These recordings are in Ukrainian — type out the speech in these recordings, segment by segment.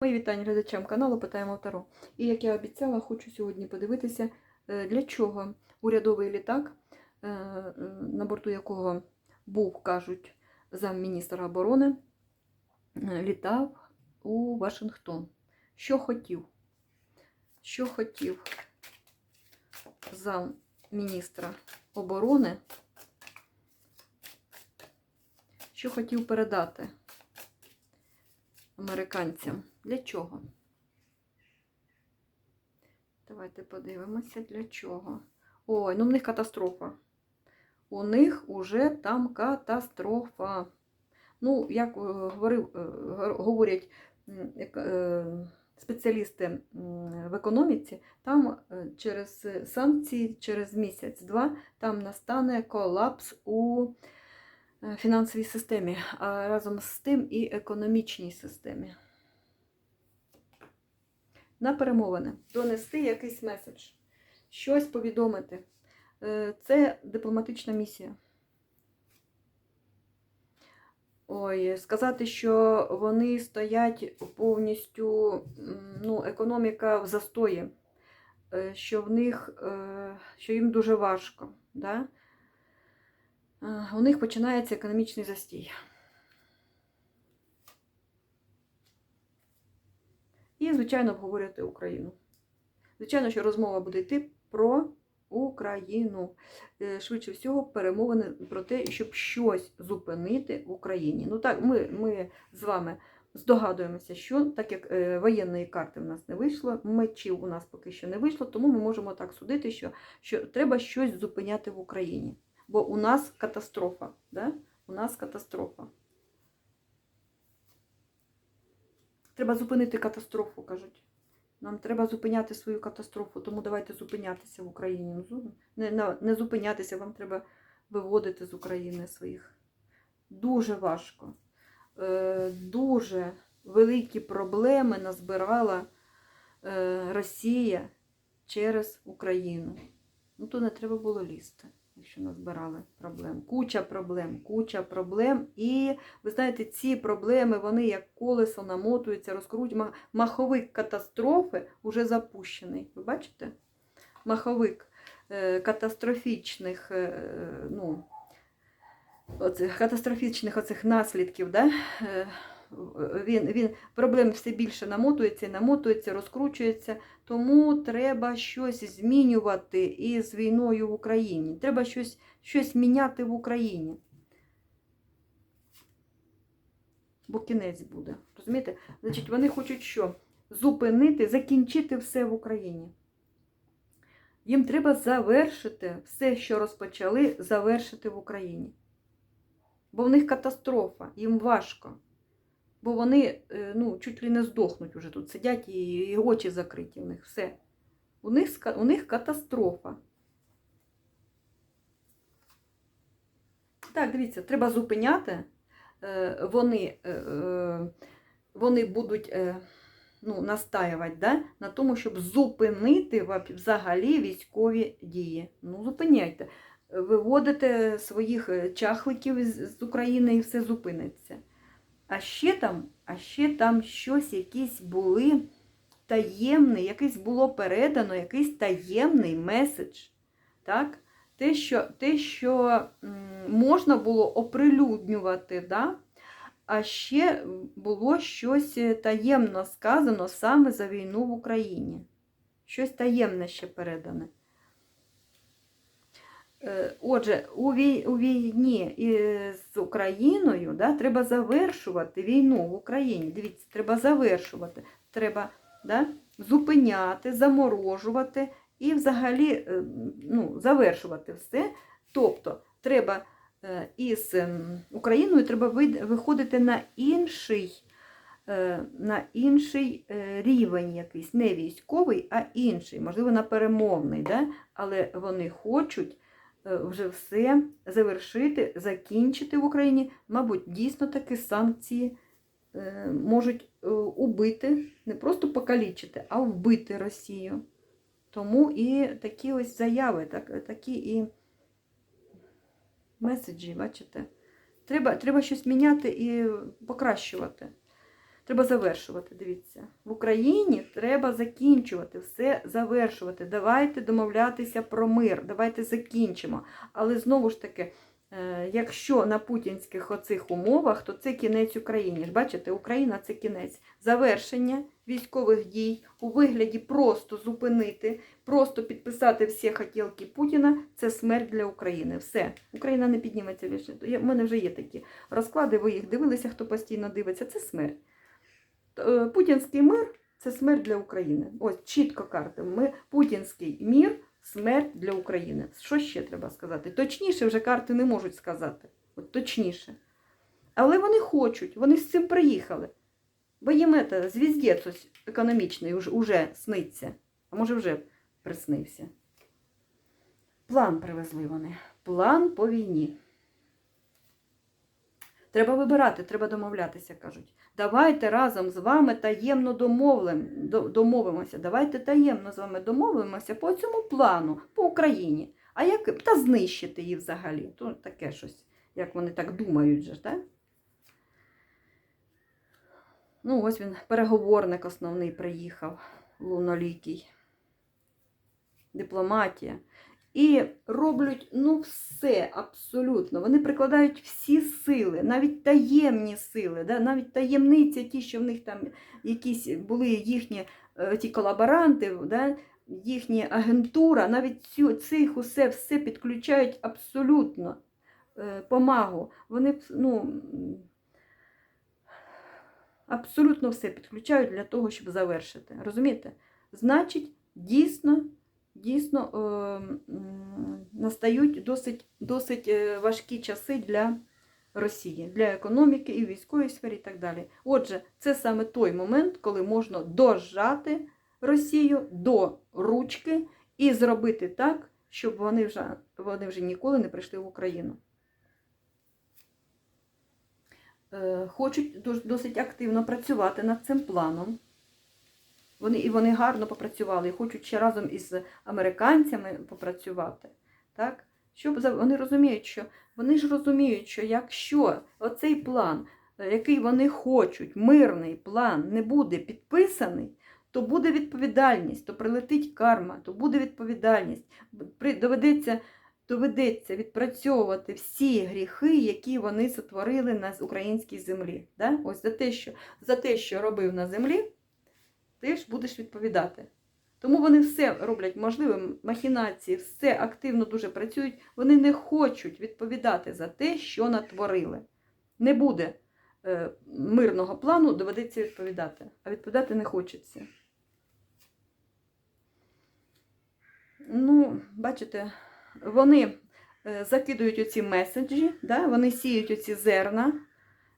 Мої вітання глядачам каналу Питаємо Таро. І як я обіцяла, хочу сьогодні подивитися, е, для чого урядовий літак, е, е, на борту якого був, кажуть, замміністра оборони, літав у Вашингтон. Що хотів? Що хотів замміністра оборони? Що хотів передати американцям? Для чого? Давайте подивимося, для чого. Ой, ну в них катастрофа. У них уже там катастрофа. Ну, як е, говорив, е, говорять е, спеціалісти в економіці, там через санкції, через місяць-два, там настане колапс у фінансовій системі, а разом з тим і економічній системі на перемовини, донести якийсь меседж, щось повідомити. Е, Це дипломатична місія. Ой, сказати, що вони стоять повністю, ну, економіка в застої, е, що в них, е, що їм дуже важко. Да? У них починається економічний застій. І, звичайно, обговорювати Україну. Звичайно, що розмова буде йти про Україну. Е, Швидше всього, перемовини про те, щоб щось зупинити в Україні. Ну так, ми, ми з вами здогадуємося, що так як е, воєнної карти в нас не вийшло, мечів у нас поки що не вийшло, тому ми можемо так судити, що, що треба щось зупиняти в Україні. Бо у нас катастрофа. Да? У нас катастрофа. Треба зупинити катастрофу, кажуть. Нам треба зупиняти свою катастрофу, тому давайте зупинятися в Україні. Ну, Не, не, зупинятися, вам треба виводити з України своїх. Дуже важко. Е, дуже великі проблеми назбирала е, Росія через Україну. Ну, то не треба було лізти, якщо назбирали проблем. Куча проблем, куча проблем. І ви знаєте, ці проблеми, вони як колесо намотуються, розкрутять. Ма- Маховик катастрофи вже запущений. Ви бачите? Маховик е, катастрофічних, е, ну, оцих, катастрофічних оцих наслідків, да? Він, він, проблем все більше намотується намотується, розкручується. Тому треба щось змінювати із війною в Україні. Треба щось, щось міняти в Україні. Бо кінець буде. Розумієте? Значить, вони хочуть що? Зупинити, закінчити все в Україні. Їм треба завершити все, що розпочали, завершити в Україні. Бо в них катастрофа, їм важко. Бо вони е, ну, чуть ли не здохнуть уже тут, сидять і, і очі закриті в них все. У них, у них катастрофа. Так, дивіться, треба зупиняти. Е, Вони, е, вони будуть ну, настаювати да, на тому, щоб зупинити взагалі військові дії. Ну, зупиняйте. Виводите своїх чахликів з України і все зупиниться. А ще там, а ще там щось, якісь були таємний, якийсь було передано, якийсь таємний меседж. Так? Те, що, те, що можна було оприлюднювати, да? а ще було щось таємно сказано саме за війну в Україні. Щось таємне ще передане. Е, Отже, у війні з Україною да, треба завершувати війну в Україні. Дивіться, треба завершувати, треба да, зупиняти, заморожувати і взагалі е, ну, завершувати все. Тобто, треба е, із ем, Україною треба виходити на інший, на інший рівень якийсь, не військовий, а інший, можливо, на перемовний. Да? Але вони хочуть вже все завершити, закінчити в Україні. Мабуть, дійсно таки санкції е, можуть е, убити, не просто покалічити, а вбити Росію. Тому і такі ось заяви, так, такі і меседжі, бачите. Треба, треба щось міняти і покращувати. Треба завершувати. Дивіться, в Україні треба закінчувати, все завершувати. Давайте домовлятися про мир, давайте закінчимо. Але знову ж таки, е, якщо на путінських оцих умовах, то це кінець Україні. Бачите, Україна це кінець завершення військових дій у вигляді просто зупинити, просто підписати всі хотілки Путіна. Це смерть для України. Все, Україна не підніметься більше. У мене вже є такі розклади. Ви їх дивилися, хто постійно дивиться. Це смерть. Е, Путінський мир це смерть для України. Ось чітко карта. Ми путінський мір смерть для України. Що ще треба сказати? Точніше вже карти не можуть сказати. От точніше. Але вони хочуть, вони з цим приїхали. Бо їм це, звіздець економічний уже, уже сниться. А може вже приснився. План привезли вони. План по війні. Треба вибирати, треба домовлятися, кажуть. Давайте разом з вами таємно домовимося. Давайте таємно з вами домовимося по цьому плану, по Україні. А як та знищити її взагалі? То таке щось, як вони так думають же, так? Ну, ось він, переговорник основний приїхав, лунолікий. Дипломатія. І роблять ну все абсолютно. Вони прикладають всі сили, навіть таємні сили, да? навіть таємниці, ті, що в них там якісь були їхні е, ті колаборанти, да? їхня агентура, навіть цю, цих усе все підключають абсолютно е, помагу. Вони ну, абсолютно все підключають для того, щоб завершити. Розумієте? Значить, дійсно дійсно е, настають досить, досить е, важкі часи для Росії, для економіки і в військовій сфері і так далі. Отже, це саме той момент, коли можна дожати Росію до ручки і зробити так, щоб вони вже, вони вже ніколи не прийшли в Україну. Е, Хочуть досить активно працювати над цим планом. Вони, і вони гарно попрацювали, і хочуть ще разом із американцями попрацювати. Так? Щоб вони розуміють, що вони ж розуміють, що якщо оцей план, е, який вони хочуть, мирний план, не буде підписаний, то буде відповідальність, то прилетить карма, то буде відповідальність. Доведеться, доведеться відпрацьовувати всі гріхи, які вони сотворили на українській землі. Да? Ось за те, що, за те, що робив на землі ти ж будеш відповідати. Тому вони все роблять можливим, махінації, все активно дуже працюють. Вони не хочуть відповідати за те, що натворили. Не буде е, мирного плану, доведеться відповідати. А відповідати не хочеться. Ну, бачите, вони е, закидують оці меседжі, да? вони сіють оці зерна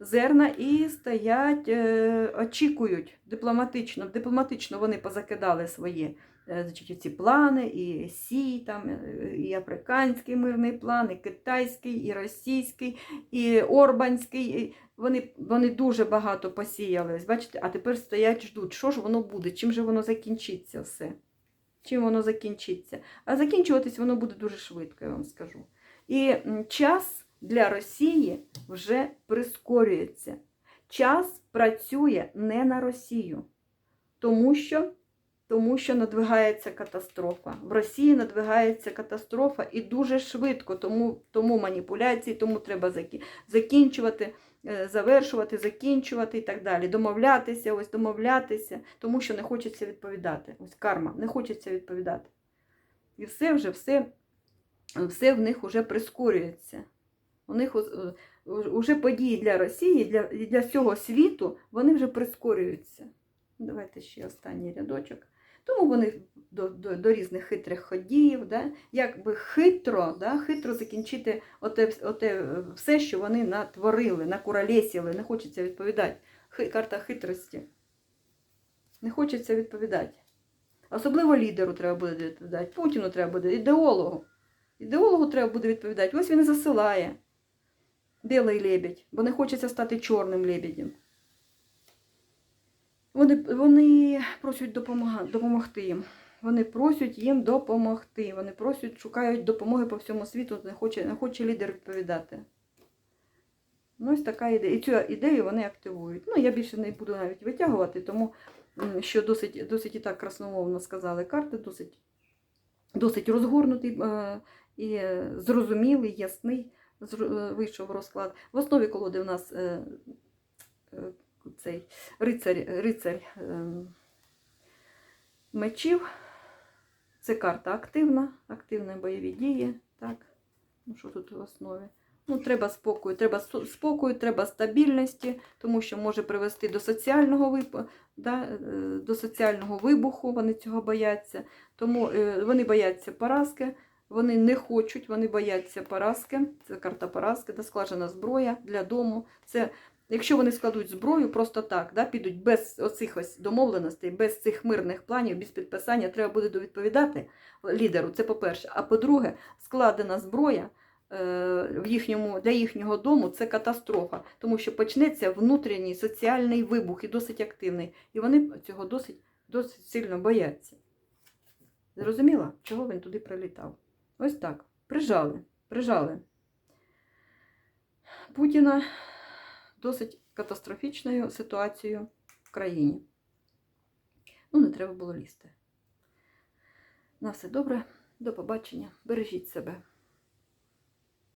зерна і стоять, е, очікують дипломатично. Дипломатично вони позакидали свої е, значить, ці плани, і Сі, там, е, і африканський мирний план, і китайський, і російський, і Орбанський. Вони, вони дуже багато посіяли. Бачите, а тепер стоять, ждуть, що ж воно буде, чим же воно закінчиться все. Чим воно закінчиться? А закінчуватись воно буде дуже швидко, я вам скажу. І час для Росії вже прискорюється. Час працює не на Росію, тому що, тому що надвигається катастрофа. В Росії надвигається катастрофа і дуже швидко, тому, тому маніпуляції, тому треба закінчувати, е, завершувати, закінчувати і так далі. Домовлятися, ось домовлятися, тому що не хочеться відповідати. Ось карма, не хочеться відповідати. І все вже, все, все в них вже прискорюється. У них вже події для Росії, для, для всього світу, вони вже прискорюються. Давайте ще останній рядочок. Тому вони до, до, до різних хитрих ходів, да? як би хитро, да? хитро закінчити оте, оте е, все, що вони натворили, накуралесіли, не хочеться відповідати. Хи, карта хитрості. Не хочеться відповідати. Особливо лідеру треба буде відповідати, Путіну треба буде, ідеологу. Ідеологу треба буде відповідати. Ось він і засилає. Білий лебідь, бо не хочеться стати чорним лебедем. Вони, вони просять допомога, допомогти їм. Вони просять їм допомогти. Вони просять, шукають допомоги по всьому світу, не хоче, не хоче лідер відповідати. Ну, ось така ідея. І цю ідею вони активують. Ну, я більше не буду навіть витягувати, тому що досить, досить і так красномовно сказали карти, досить, досить розгорнутий е, і е, зрозумілий, ясний вийшов розклад. В основі колоди в нас е, е, цей рицарь, рицарь е, мечів. Це карта активна, активні бойові дії. Так. Ну, що тут в основі? Ну, треба спокою, треба спокою, треба стабільності, тому що може привести до соціального да, е, до соціального вибуху. Вони цього бояться. Тому е, вони бояться поразки, вони не хочуть, вони бояться поразки. Це карта поразки, да, складена зброя для дому. Це якщо вони складуть зброю просто так, да, підуть без оцих ось домовленостей, без цих мирних планів, без підписання, треба буде довідповідати лідеру. Це по-перше. А по-друге, складена зброя е, в їхньому, для їхнього дому це катастрофа, тому що почнеться внутрішній соціальний вибух і досить активний. І вони цього досить, досить сильно бояться. Зрозуміла, чого він туди прилітав? Ось так. Прижали, прижали. Путіна досить катастрофічною ситуацією в країні. Ну, не треба було лізти. На все добре, до побачення. Бережіть себе.